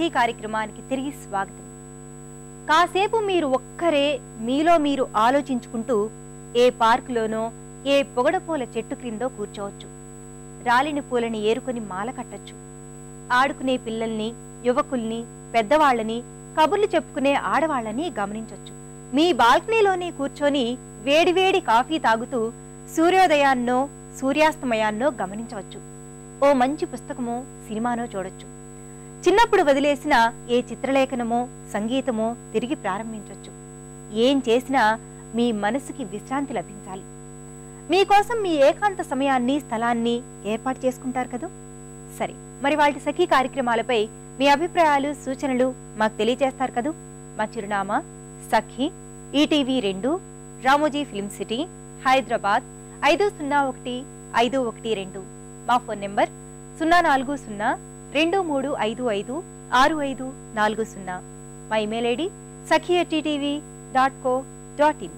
సఖీ కార్యక్రమానికి తిరిగి స్వాగతం. కాసేపు మీరు ఒక్కరే మీలో మీరు ఆలోచించుకుంటూ ఏ పార్కులోనో ఏ పొగడపూల చెట్టు క్రిందో కూర్చోవచ్చు. రాలిన పూలని ఏరుకొని మాల కట్టొచ్చు. ఆడుకునే పిల్లల్ని యువకుల్ని పెద్దవాళ్ళని కబుర్లు చెప్పుకునే ఆడవాళ్ళని గమనించొచ్చు. మీ బాల్కనీలోనే కూర్చొని వేడివేడి కాఫీ తాగుతూ సూర్యోదయాన్నో సూర్యాస్తమయాన్నో గమనించవచ్చు. ఓ మంచి పుస్తకమో సినిమానో చూడొచ్చు. చిన్నప్పుడు వదిలేసిన ఏ చిత్రలేఖనమో సంగీతమో తిరిగి ప్రారంభించొచ్చు. ఏం చేసినా మీ మనసుకి విశ్రాంతి లభించాలి. మీకోసం మీ ఏకాంత సమయాన్ని స్థలాన్ని ఏర్పాటు చేసుకుంటారు కదూ? సరే మరి వాటి సఖీ కార్యక్రమాలపై మీ అభిప్రాయాలు సూచనలు మాకు తెలియజేస్తారు కదూ? మా చిరునామా సఖీ ఈటీవీ రెండు రామోజీ ఫిల్మ్ సిటీ హైదరాబాద్ ఐదు సున్నా ఒకటి ఐదు ఒకటి రెండు. మా ఫోన్ నెంబర్ సున్నా నాలుగు సున్నా రెండు మూడు ఐదు ఐదు ఆరు ఐదు నాలుగు సున్నా. మా email ID Sakhi dot co dot in.